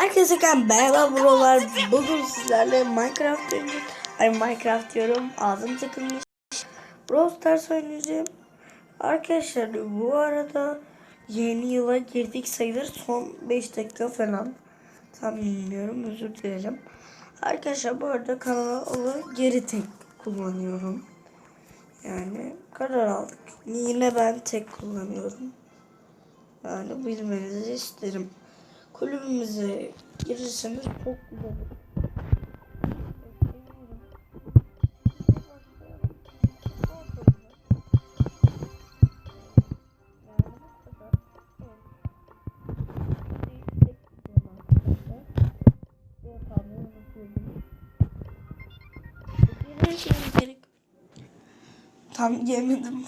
Herkese merhaba buralar. Bugün sizlerle Minecraft oynayacağız. Ay Minecraft diyorum. Ağzım tıkılmış. Brawl Stars oynayacağım. Arkadaşlar bu arada yeni yıla girdik sayılır. Son 5 dakika falan. Tam bilmiyorum özür dilerim. Arkadaşlar bu arada kanalı geri tek kullanıyorum. Yani karar aldık. Yine ben tek kullanıyorum. Yani bilmenizi isterim. Kulübümüze girirseniz çok güzel olur. Tam yemedim.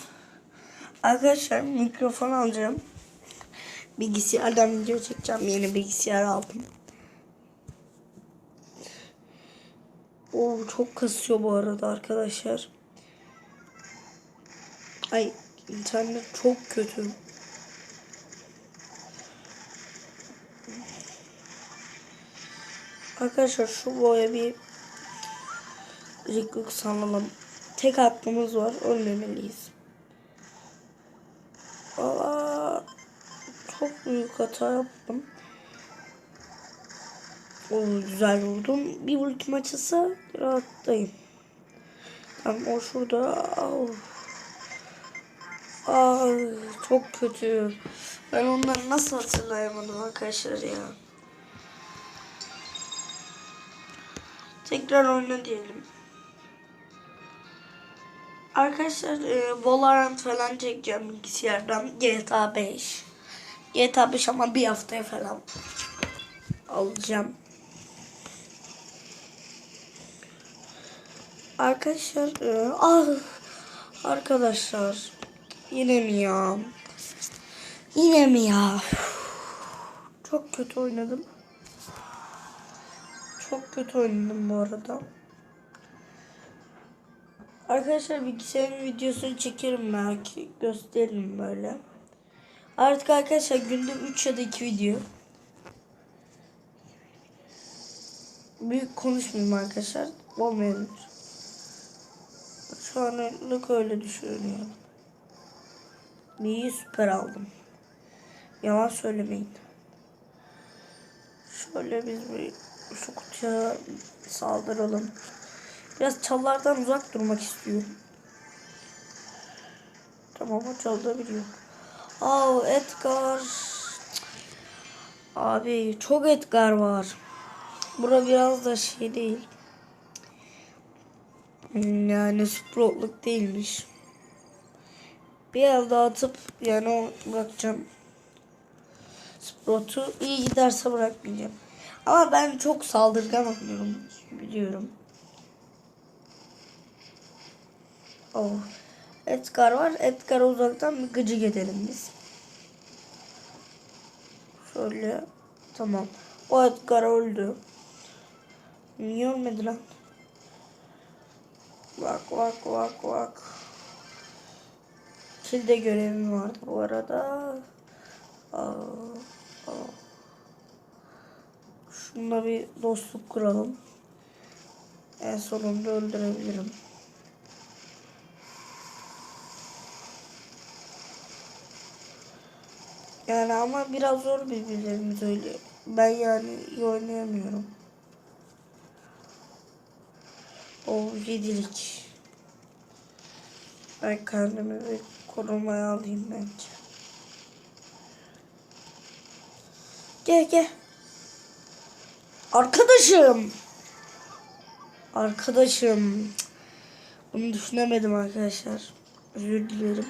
Arkadaşlar mikrofon alacağım. Bilgisayardan video çekeceğim. Yeni bilgisayar aldım. Oo çok kasıyor bu arada arkadaşlar. Ay internet çok kötü. Arkadaşlar şu boya bir ılık sanalım. Tek hakkımız var. Ölmemeliyiz. Çok büyük hata yaptım. O güzel vurdum. Bir ultim açılsa rahattayım. Tamam o şurada. Aa, çok kötü. Ben onları nasıl hatırlayamadım arkadaşlar ya. Tekrar oyna diyelim. Arkadaşlar e, Valorant falan çekeceğim bilgisayardan. GTA 5. GTA 5 ama bir haftaya falan alacağım. Arkadaşlar e, ah arkadaşlar yine mi ya? Yine mi ya? Çok kötü oynadım. Çok kötü oynadım bu arada. Arkadaşlar bilgisayarın videosunu çekerim belki. Gösteririm böyle. Artık arkadaşlar günde 3 ya da 2 video. Büyük konuşmayayım arkadaşlar. Olmayabilir. Şu anlık öyle düşünüyorum. İyi süper aldım. Yalan söylemeyin. Şöyle biz bir şu kutuya saldıralım. Biraz çallardan uzak durmak istiyorum. Tamam o çaldı biliyor. Aa Edgar. Abi çok Edgar var. Bura biraz da şey değil. Yani sprotluk değilmiş. Bir el daha atıp yani o bırakacağım. Sprotu iyi giderse bırakmayacağım. Ama ben çok saldırgan oynuyorum. Biliyorum. Oh. Edgar var. Edgar uzaktan bir gıcık edelim biz. Şöyle. Tamam. O Edgar öldü. Niye ölmedi lan? Bak bak bak bak. Kilde görevim vardı bu arada. Aa, aa. Şununla bir dostluk kuralım. En sonunda öldürebilirim. Yani ama biraz zor birbirlerimiz öyle. Ben yani iyi oynayamıyorum. O yedilik. Ben kendimi bir korumaya alayım bence. Gel gel. Arkadaşım. Arkadaşım. Bunu düşünemedim arkadaşlar. Özür dilerim.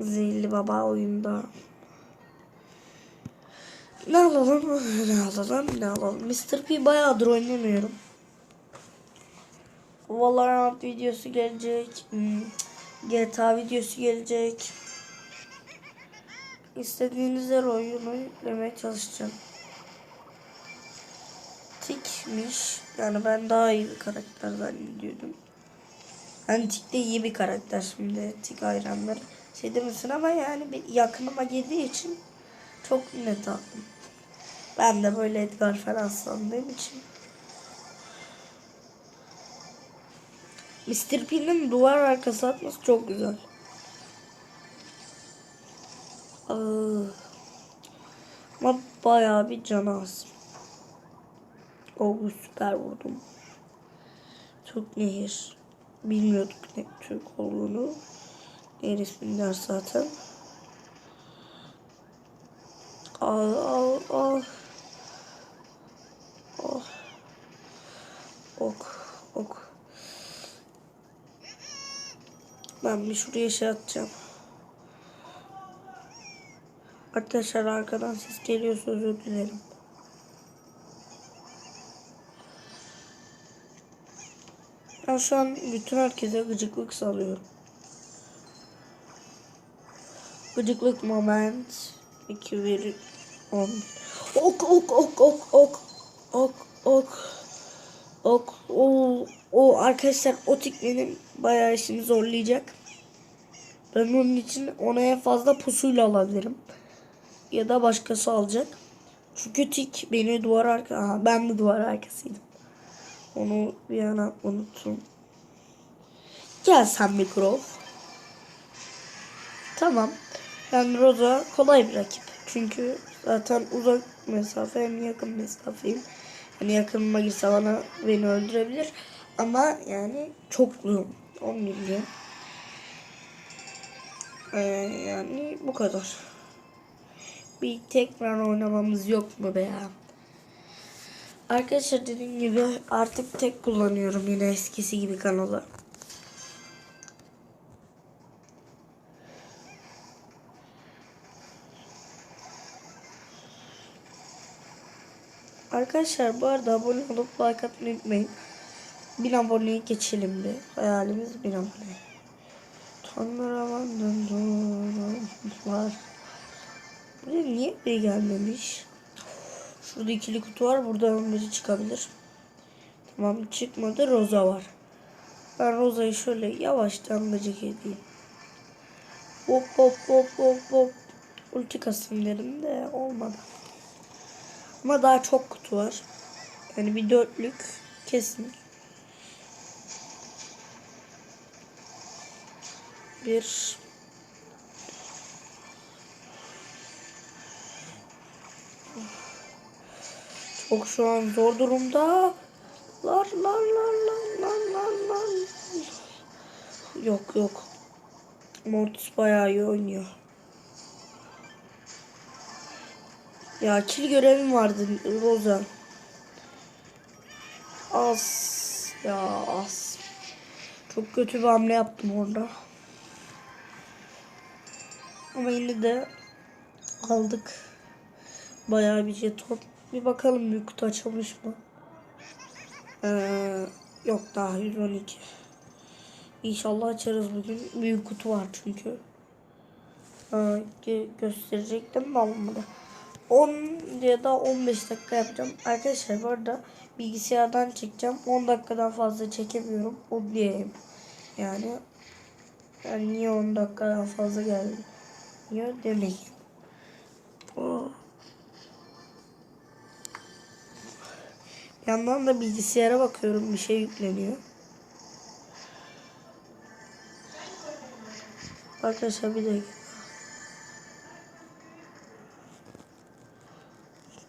Zehirli Baba oyunda. Ne alalım? Ne alalım? Ne alalım? Mr. P bayağıdır oynamıyorum. Valorant videosu gelecek. Hmm, GTA videosu gelecek. İstediğiniz her oyunu yüklemeye çalışacağım. Tikmiş. Yani ben daha iyi bir karakter zannediyordum. Yani Tik de iyi bir karakter şimdi. Tik hayranları. Şey demesin ama yani bir yakınıma girdiği için çok net aldım. Ben de böyle Edgar falan sandığım için. Mr. P'nin duvar arkası atması çok güzel. Aa, ama bayağı bir canı az. O süper vurdum. Türk Nehir. Bilmiyorduk ne Türk olduğunu. Nehir isminden zaten. Al al al. Oh. Ok. Ok. Ben bir şuraya şey atacağım. Arkadaşlar arkadan ses geliyorsa özür dilerim. Ben şu an bütün herkese gıcıklık salıyorum. Gıcıklık moment. 2 1 10. Ok ok ok ok ok. Ok ok. Ok. O, o arkadaşlar o tik benim bayağı işimi zorlayacak. Ben onun için ona en fazla pusuyla alabilirim. Ya da başkası alacak. Çünkü tik beni duvar arka... Aha, ben de duvar arkasıydım. Onu bir yana unuttum. Gel sen Mikrov. Tamam. Yani Rosa kolay bir rakip. Çünkü zaten uzak mesafe hem yakın mesafeyim. Yani yakınıma girse bana beni öldürebilir. Ama yani çok uzun. 10 milyon. Ee, yani bu kadar. Bir tekrar oynamamız yok mu be ya? Arkadaşlar dediğim gibi artık tek kullanıyorum yine eskisi gibi kanalı. Arkadaşlar bu arada abone olup like atmayı unutmayın. 1000 aboneyi geçelim bir. Hayalimiz 1000 abone. Tanrıman var. Buraya niye biri gelmemiş? Şurada ikili kutu var. Buradan biri çıkabilir. Tamam çıkmadı. Roza var. Ben Roza'yı şöyle yavaştan gıcık edeyim. Hop hop hop hop hop. Ulti kasayım dedim de olmadı. Ama daha çok kutu var. Yani bir dörtlük kesin. Bir çok şu an zor durumda. Lar lar lar lar lar lar lar. Yok yok. Mortis bayağı iyi oynuyor. Ya kill görevim vardı Rosa. Az. Ya az. Çok kötü bir hamle yaptım orada. Ama yine de aldık. Bayağı bir jeton. Bir bakalım büyük kutu açılmış mı? Ee, yok daha 112. İnşallah açarız bugün. Büyük kutu var çünkü. Ee, gö- gösterecektim de almadı. 10 ya da 15 dakika yapacağım. Arkadaşlar bu arada bilgisayardan çekeceğim. 10 dakikadan fazla çekemiyorum. O diyeyim. Yani yani niye 10 dakikadan fazla geldi? Niye demeyin. Oh. Yandan da bilgisayara bakıyorum bir şey yükleniyor. Arkadaşlar bir dakika.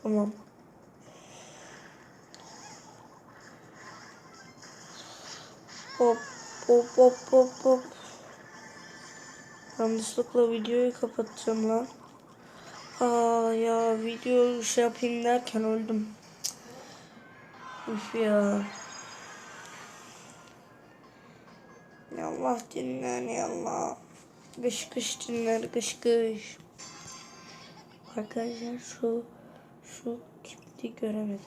Tamam. Hop hop hop hop hop. Yanlışlıkla videoyu kapatacağım lan. Aa ya video şey yapayım derken öldüm. Üf ya. Ya Allah dinler ya Allah. Kış kış dinler kış kış. Arkadaşlar şu şu kimdi göremedim.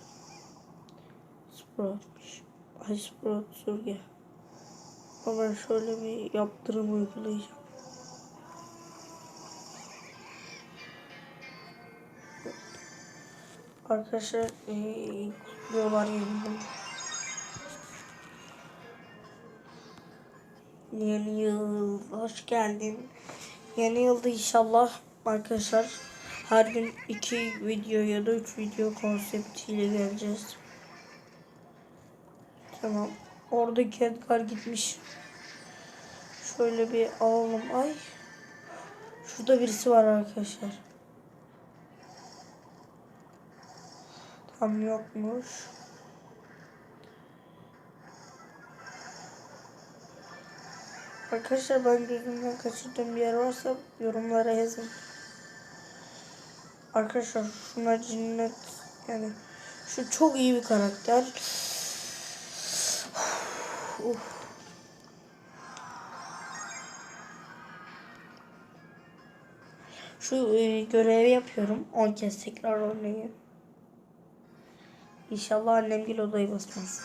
Sprout'muş. Ay Sprout sürge. Ama şöyle bir yaptırım uygulayacağım. Arkadaşlar eee kutluyorlar yeniden. Yeni yıl hoş geldin. Yeni yılda inşallah arkadaşlar her gün iki video ya da üç video konseptiyle geleceğiz. Tamam. Oradaki Edgar gitmiş. Şöyle bir alalım. Ay. Şurada birisi var arkadaşlar. Tam yokmuş. Arkadaşlar ben gözümden kaçırdığım bir yer varsa yorumlara yazın. Arkadaşlar şuna cinnet yani şu çok iyi bir karakter. Uf. Şu e, görevi yapıyorum. 10 kez tekrar oynayayım. İnşallah annem gül odayı basmaz.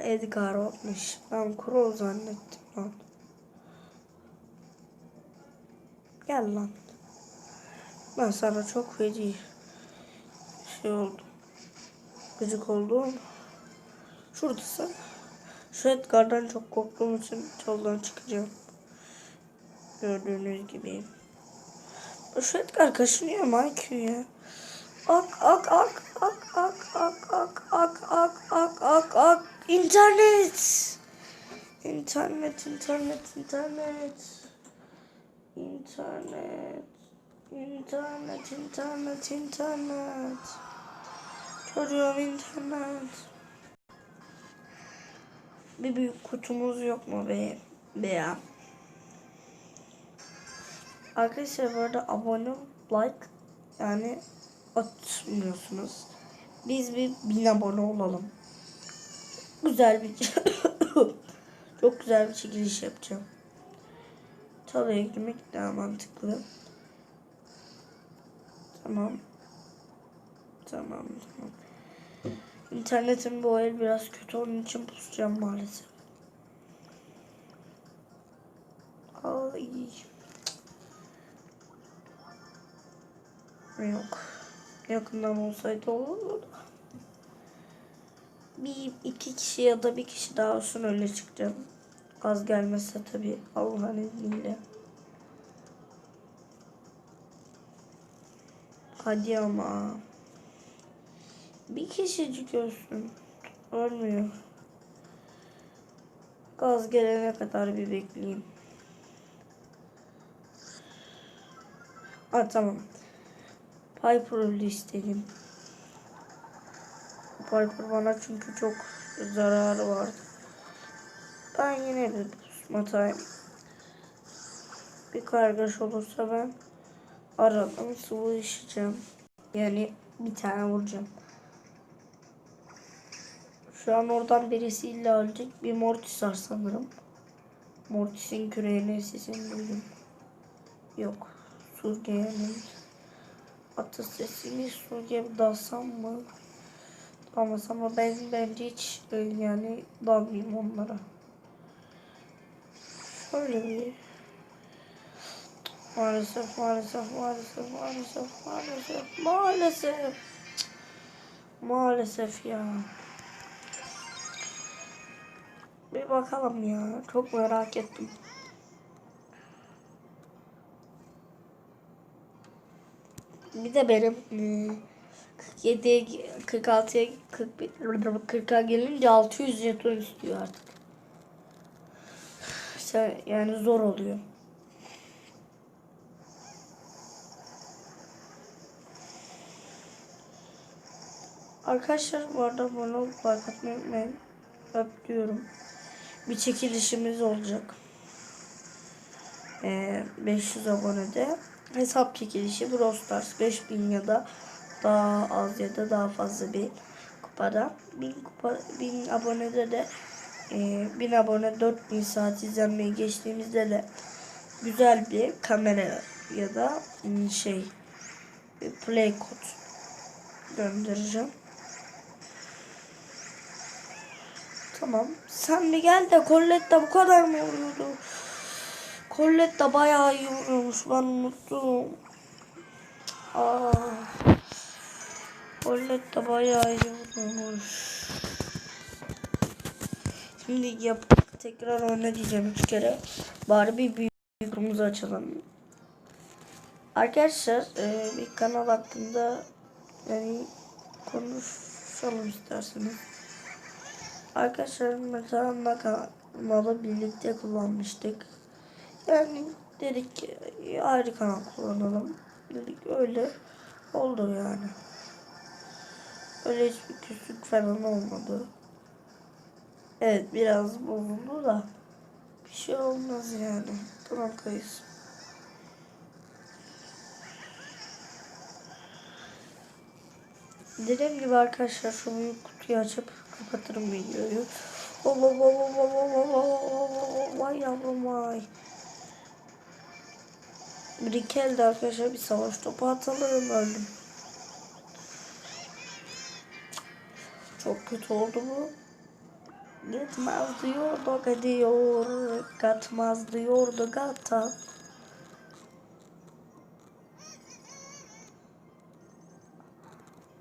Edgar olmuş. Ben Kuro zannettim lan. Gel lan. Ben sana çok feci şey oldum. Gıcık oldum. Şuradasın. Şu Edgar'dan çok korktuğum için yoldan çıkacağım. Gördüğünüz gibi. Şu Edgar kaşınıyor mu IQ ya? Ak ak ak ak ak ak ak ak ak ak ak ak internet internet internet internet internet internet internet internet çocuğum internet bir büyük kutumuz yok mu be be ya arkadaşlar bu arada abone like yani atmıyorsunuz. Biz bir bin abone olalım. Güzel bir çok güzel bir çekiliş yapacağım. Çalıya girmek daha mantıklı. Tamam. Tamam tamam. İnternetim bu el biraz kötü onun için pusacağım maalesef. Ay. Yok. Yakından olsaydı olurdu. Bir iki kişi ya da bir kişi daha olsun öyle çıkacağım. Az gelmezse tabii Allah'ın izniyle. Hadi ama. Bir kişicik olsun. Olmuyor. Gaz gelene kadar bir bekleyeyim. Ha tamam. Piper öldü istedim. Piper bana çünkü çok zararı vardı. Ben yine bir pusmatayım. Bir kargaş olursa ben aradan sıvı işeceğim. Yani bir tane vuracağım. Şu an oradan birisi illa ölecek. Bir Mortis var sanırım. Mortis'in küreğine sesini duydum. Yok. Surge'nin atasesini Surge'ye dalsam mı? Dalmasam ama ben bence hiç yani dalmayayım onlara. Şöyle bir Maalesef, maalesef, maalesef, maalesef, maalesef, maalesef. Maalesef ya. Bir bakalım ya. Çok merak ettim. Bir de benim 47'ye 46'ya 41 40'a gelince 600 jeton istiyor artık. Yani zor oluyor. Arkadaşlar bu arada bana like atmayı unutmayın. Öpüyorum. Bir çekilişimiz olacak. Ee, 500 abonede hesap çekilişi Brawl Stars 5000 ya da daha az ya da daha fazla bir kupada 1000 kupa 1000 abonede de e, 1000 abone 4000 saat izlenmeyi geçtiğimizde de güzel bir kamera ya da şey play kod göndereceğim. Tamam. Sen bir gel de Colette bu kadar mı vuruyordu? Colette bayağı iyi vuruyormuş. Ben unuttum. Aa. Colette bayağı iyi vuruyormuş. Şimdi yap tekrar oyna diyeceğim üç kere. Bari bir büyük yükümüzü açalım. Arkadaşlar e, bir kanal hakkında yani konuşalım isterseniz. Arkadaşlar mesela kanalı birlikte kullanmıştık. Yani dedik ki ayrı kanal kullanalım. Dedik öyle oldu yani. Öyle hiçbir küslük falan olmadı. Evet biraz bozuldu da bir şey olmaz yani. Tamam kayız. Dediğim gibi arkadaşlar şu büyük kutuyu açıp kapatırım videoyu. Vay vay vay vay vay vay vay vay yavrum vay. Brikel'de arkadaşlar bir savaş topu atalım öldüm. Çok kötü oldu bu. Gitmez diyordu gidiyor. Katmaz diyordu gata.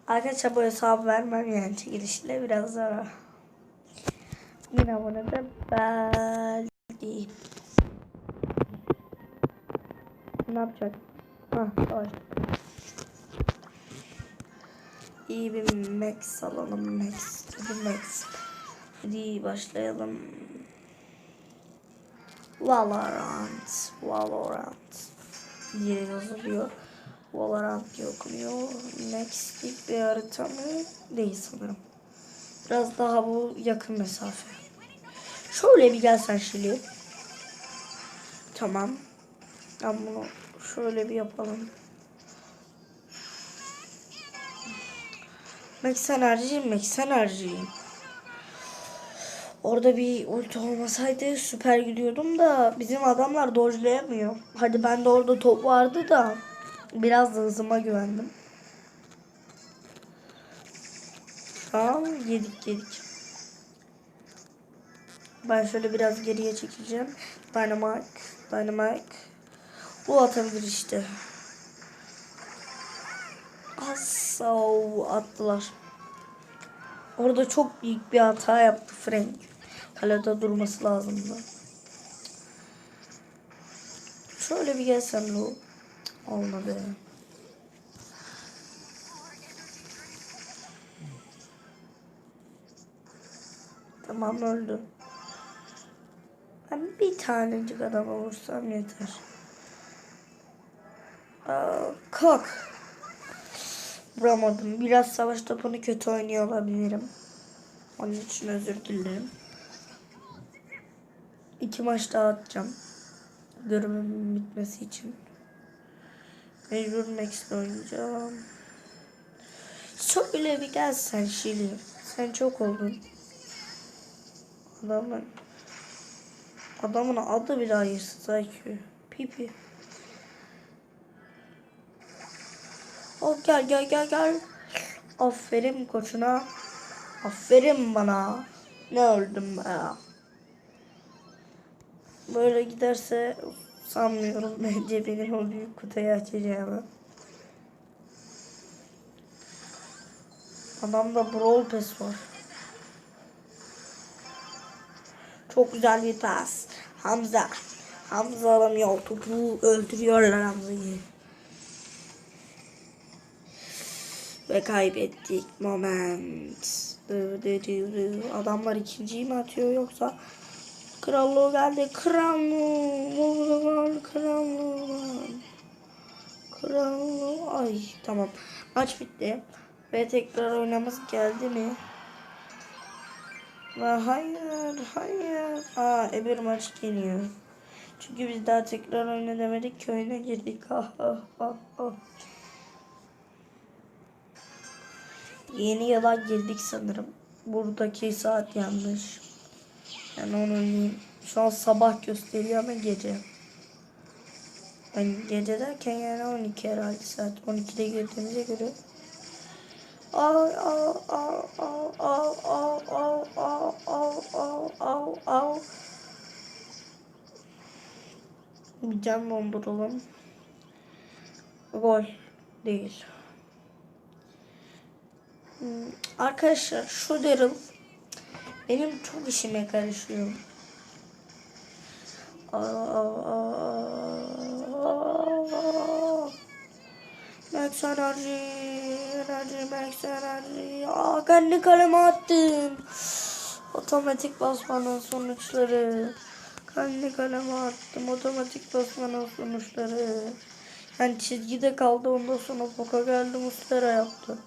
Arkadaşlar bu hesabı vermem yani çekilişle biraz zor. Yine abone de belki. Ne yapacak? Ha, savaş. İyi bir max alalım. Max. Bir max. Hadi başlayalım. Valorant. Valorant. diye yazılıyor. Valorant diye okunuyor. Next'lik bir harita mı? Değil sanırım. Biraz daha bu yakın mesafe. Şöyle bir gelsen şimdi. Tamam. Ben bunu şöyle bir yapalım. Max enerji, Max enerji. Orada bir ulti olmasaydı süper gidiyordum da bizim adamlar dojlayamıyor. Hadi ben de orada top vardı da biraz da hızıma güvendim. Tamam yedik yedik. Ben şöyle biraz geriye çekeceğim. Dynamite, Dynamite. Bu atabilir işte. Asav attılar. Orada çok büyük bir hata yaptı Frank. Kalede durması lazımdı. Şöyle bir gelsem bu. Olmadı. Tamam öldü. Ben bir tanecik adam olursam yeter. Aa, kalk. Vuramadım. Biraz savaş topunu kötü oynuyor olabilirim. Onun için özür dilerim. İki maç daha atacağım. Görümün bitmesi için. Mecbur Max'le oynayacağım. Şöyle bir gelsen Şili. Sen çok oldun. Adamın adamın adı bile hayırsız IQ. Pipi. Oh gel gel gel gel. Aferin koçuna. Aferin bana. Ne öldüm be. Böyle giderse sanmıyorum bence benim o büyük kutuyu açacağımı. Adamda Brawl Pass var. Çok güzel bir pas. Hamza. Hamza alamıyor topu. Öldürüyorlar Hamza'yı. Ve kaybettik moment. Adamlar ikinciyi mi atıyor yoksa Krallığı geldi. Krallığı. Krallığı. Krallığı. Ay tamam. Maç bitti. Ve tekrar oynamız geldi mi? Aa, hayır. Hayır. Aa öbür maç geliyor. Çünkü biz daha tekrar oyna demedik ki oyuna girdik. Ah, ah, ah. Yeni yıla girdik sanırım. Buradaki saat yanlış. Yani onu şu an sabah gösteriyor ama gece. Ben gece derken yani 12 herhalde saat 12'de girdiğimize göre. Ay ay ay ay ay ay ay ay ay ay ay ay Bir can donduralım. Gol değil. Arkadaşlar şu Daryl benim çok işime karışıyor. Max enerji, enerji, max enerji. Aa, kendi kaleme attım. Otomatik basmanın sonuçları. Kendi kaleme attım. Otomatik basmanın sonuçları. Yani çizgide kaldı ondan sonra Boka geldi Mustera yaptı.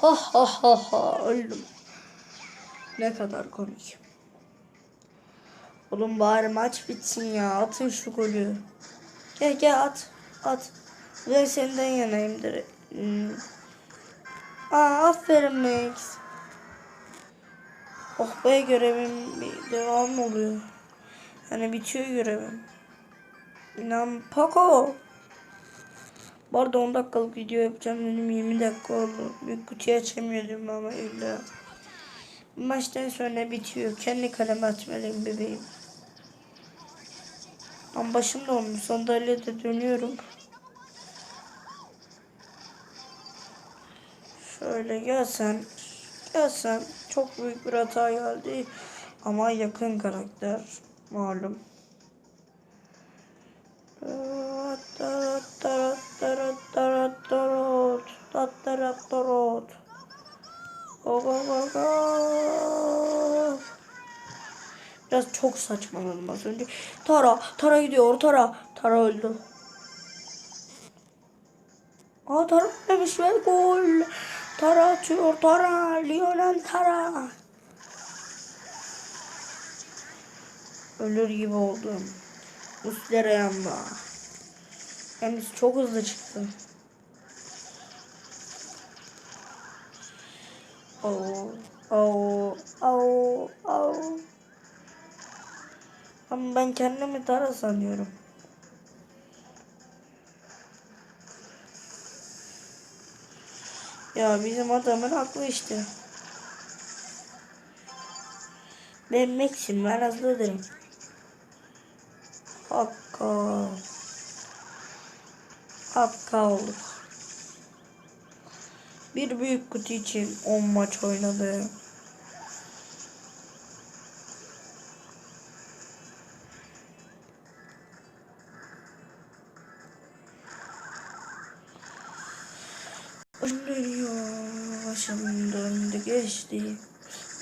Ha ha ha ha öldüm. Ne kadar komik. Oğlum bari maç bitsin ya. Atın şu golü. Gel gel at. At. Ben senden yanayım direkt. Hmm. Aa aferin Max. Oh be görevim bir devam oluyor. Yani bitiyor görevim. İnan Paco. Bu arada 10 dakikalık video yapacağım dedim 20 dakika oldu. Bir kutuyu açamıyordum ama illa. Maçtan sonra bitiyor. Kendi kaleme atmalıyım bebeğim. Ama başım da olmuş. Sandalyede dönüyorum. Şöyle gelsen. Gelsen. Çok büyük bir hata geldi. Ama yakın karakter. Malum. Go go go go. Biraz çok saçmaladım az önce. Tara, Tara gidiyor, Tara. Tara öldü. Aa Tara ölmüş ve gol. Tara atıyor, Tara. Lionel Tara. Ölür gibi oldum. Üstlere yandı. Yalnız çok hızlı çıktı. Oh, oh, oh, oh. Ama ben kendimi Tara sanıyorum. Ya bizim adamın haklı işte. Ben Max'im ben hızlıdırım. Hakka. Hakka olduk. Bir büyük kutu için 10 maç oynadı. Dönüyor, başım döndü geçti.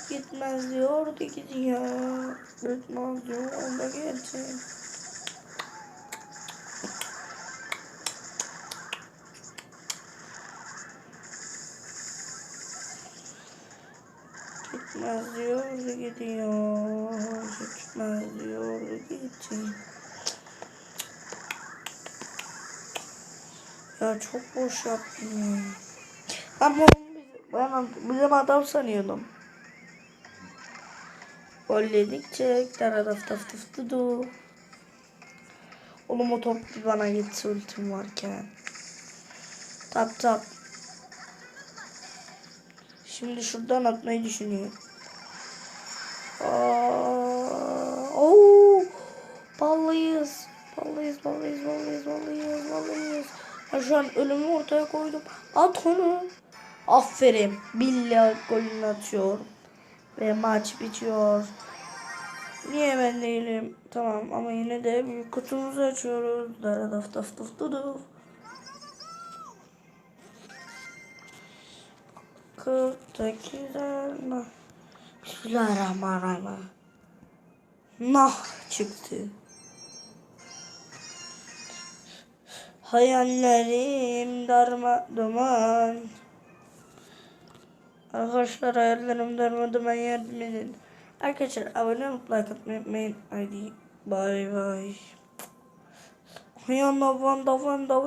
Gitmez diyordu gidiyor. Gitmez diyor da geçti. Gitmez diyordu gidiyor. Gitmez diyordu gitti. Ya çok boş yaptım ya. Ama ben bizim adam sanıyordum. Gol yedikçe taraf taf taf tudu. Oğlum o top bana gitse ultim varken. Tap tap. Şimdi şuradan atmayı düşünüyorum. Ben şu an ölümü ortaya koydum. At onu. Aferin. Billah golünü atıyor. Ve maç bitiyor. Niye ben değilim? Tamam ama yine de büyük kutumuzu açıyoruz. Dara daf daf daf. 48 elma. Bismillahirrahmanirrahim. Nah çıktı. Hayallerim darma duman. Arkadaşlar hayallerim darma duman yardım edin. Arkadaşlar abone olup like atmayı unutmayın. Haydi bay bay. Hayallah vanda vanda